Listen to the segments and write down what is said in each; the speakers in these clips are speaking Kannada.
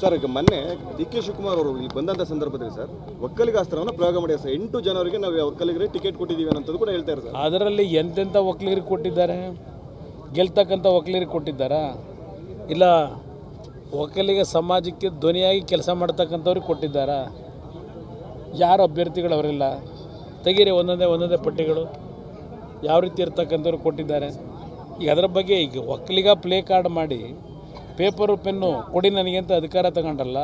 ಸರ್, ಈಗ ಮೊನ್ನೆ ಡಿ ಕೆ ಶಿವಕುಮಾರ್ ಅವರು ಇಲ್ಲಿ ಬಂದಂಥ ಸಂದರ್ಭದಲ್ಲಿ ಸರ್, ಒಕ್ಕಲಿಗಾಸ್ತ್ರವನ್ನು ಪ್ರಯೋಗ ಮಾಡಿದ್ದಾರೆ ಸರ್. ಎಂಟು ಜನರಿಗೆ ನಾವು ಒಕ್ಕಲಿಗರಿಗೆ ಟಿಕೆಟ್ ಕೊಟ್ಟಿದ್ದೀವಿ ಅನ್ನೋದು ಕೂಡ ಹೇಳ್ತಾರೆ ಸರ್. ಅದರಲ್ಲಿ ಎಂತೆಂಥ ಒಕ್ಕಲಿಗರಿಗೆ ಕೊಟ್ಟಿದ್ದಾರೆ? ಗೆಲ್ತಕ್ಕಂಥ ಒಕ್ಕಲಿಗರಿಗೆ ಕೊಟ್ಟಿದ್ದಾರಾ? ಇಲ್ಲ, ಒಕ್ಕಲಿಗ ಸಮಾಜಕ್ಕೆ ಧ್ವನಿಯಾಗಿ ಕೆಲಸ ಮಾಡ್ತಕ್ಕಂಥವ್ರಿಗೆ ಕೊಟ್ಟಿದ್ದಾರಾ? ಯಾರು ಅಭ್ಯರ್ಥಿಗಳು ಅವರಿಲ್ಲ? ತೆಗೀರಿ, ಒಂದೊಂದೇ ಒಂದೊಂದೇ ಪಟ್ಟಿಗಳು. ಯಾವ ರೀತಿ ಇರ್ತಕ್ಕಂಥವ್ರು ಕೊಟ್ಟಿದ್ದಾರೆ? ಈಗ ಅದರ ಬಗ್ಗೆ ಈಗ ಒಕ್ಕಲಿಗ ಪ್ಲೇ ಕಾರ್ಡ್ ಮಾಡಿ ಪೇಪರು, ಪೆನ್ನು ಕೊಡಿ ನನಗೆ ಅಂತ ಅಧಿಕಾರ ತಗೊಂಡಲ್ಲ.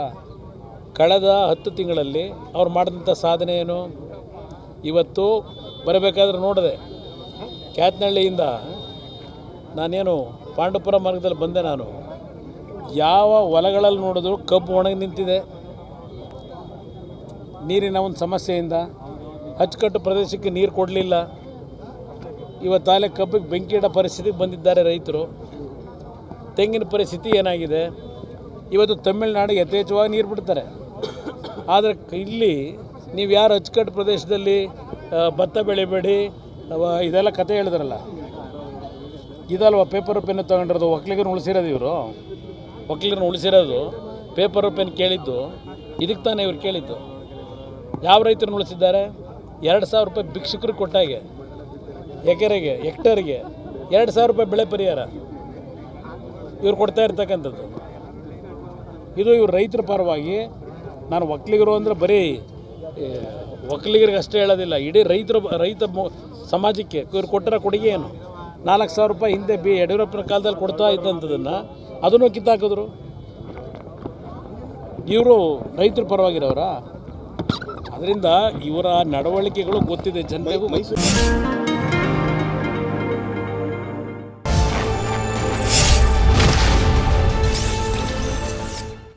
ಕಳೆದ ಹತ್ತು ತಿಂಗಳಲ್ಲಿ ಅವ್ರು ಮಾಡಿದಂಥ ಸಾಧನೆ ಏನು? ಇವತ್ತು ಬರಬೇಕಾದ್ರೆ ನೋಡಿದೆ. ಕ್ಯಾತ್ನಹಳ್ಳಿಯಿಂದ ನಾನೇನು ಪಾಂಡುಪುರ ಮಾರ್ಗದಲ್ಲಿ ಬಂದೆ ನಾನು. ಯಾವ ಹೊಲಗಳಲ್ಲಿ ನೋಡಿದ್ರು ಕಬ್ಬು ಒಣಗಿ ನಿಂತಿದೆ. ನೀರಿನ ಒಂದು ಸಮಸ್ಯೆಯಿಂದ ಅಚ್ಚುಕಟ್ಟು ಪ್ರದೇಶಕ್ಕೆ ನೀರು ಕೊಡಲಿಲ್ಲ. ಇವತ್ತಾಲೆ ಕಬ್ಬಿಗೆ ಬೆಂಕಿ ಇಡೋ ಪರಿಸ್ಥಿತಿಗೆ ಬಂದಿದ್ದಾರೆ ರೈತರು. ತೆಂಗಿನ ಪರಿಸ್ಥಿತಿ ಏನಾಗಿದೆ? ಇವತ್ತು ತಮಿಳುನಾಡಿಗೆ ಯಥೇಚ್ಛವಾಗಿ ನೀರು ಬಿಡ್ತಾರೆ. ಆದರೆ ಇಲ್ಲಿ ನೀವು ಯಾರು ಅಚ್ಚುಕಟ್ಟು ಪ್ರದೇಶದಲ್ಲಿ ಭತ್ತ ಬೆಳಿಬೇಡಿ ಇದೆಲ್ಲ ಕತೆ ಹೇಳಿದ್ರಲ್ಲ. ಇದಲ್ವ ಪೇಪರ್ ಪೆನ್ ತೊಗೊಂಡಿರೋದು? ಒಕ್ಕಲಿಗರನ್ನ ಉಳಿಸಿರೋದು ಇವರು? ಒಕ್ಕಲಿಗರನ್ನ ಉಳಿಸಿರೋದು? ಪೇಪರ್ ಪೆನ್ ಕೇಳಿದ್ದು? ಇದಕ್ಕೆ ತಾನೇ ಇವ್ರು ಕೇಳಿದ್ದು? ಯಾವ ರೈತರನ್ನ ಉಳಿಸಿದ್ದಾರೆ? ಎರಡು ಸಾವಿರ ರೂಪಾಯಿ ಭಿಕ್ಷುಕರಿಗೆ ಕೊಟ್ಟಾಗೆ. ಎಕರೆಗೆ ಹೆಕ್ಟರ್ಗೆ ಎರಡು ಸಾವಿರ ರೂಪಾಯಿ ಬೆಳೆ ಪರಿಹಾರ. ಇವ್ರು ಕೊಡ್ತಾ ಇರ್ತಕ್ಕಂಥದ್ದು. ಇದು ಇವ್ರು ರೈತರ ಪರವಾಗಿ ನಾನು ಒಕ್ಕಲಿಗರು ಅಂದರೆ ಬರೀ ಒಕ್ಕಲಿಗರಿಗೆ ಅಷ್ಟೇ ಹೇಳೋದಿಲ್ಲ, ಇಡೀ ರೈತರ, ರೈತ ಸಮಾಜಕ್ಕೆ ಇವ್ರು ಕೊಟ್ಟಿರೋ ಕೊಡುಗೆ ಏನು? ನಾಲ್ಕು ಸಾವಿರ ರೂಪಾಯಿ ಹಿಂದೆ ಬಿ ಯಡಿಯೂರಪ್ಪನ ಕಾಲದಲ್ಲಿ ಕೊಡ್ತಾ ಇದ್ದಂಥದ್ದನ್ನು ಅದನ್ನು ಕಿತ್ತಾಕಿದ್ರು ಇವರು ರೈತರ ಪರವಾಗಿರೋರ? ಅದರಿಂದ ಇವರ ನಡವಳಿಕೆಗಳು ಗೊತ್ತಿದೆ, ಜನತೆಗೂ ಮೈಸೂರು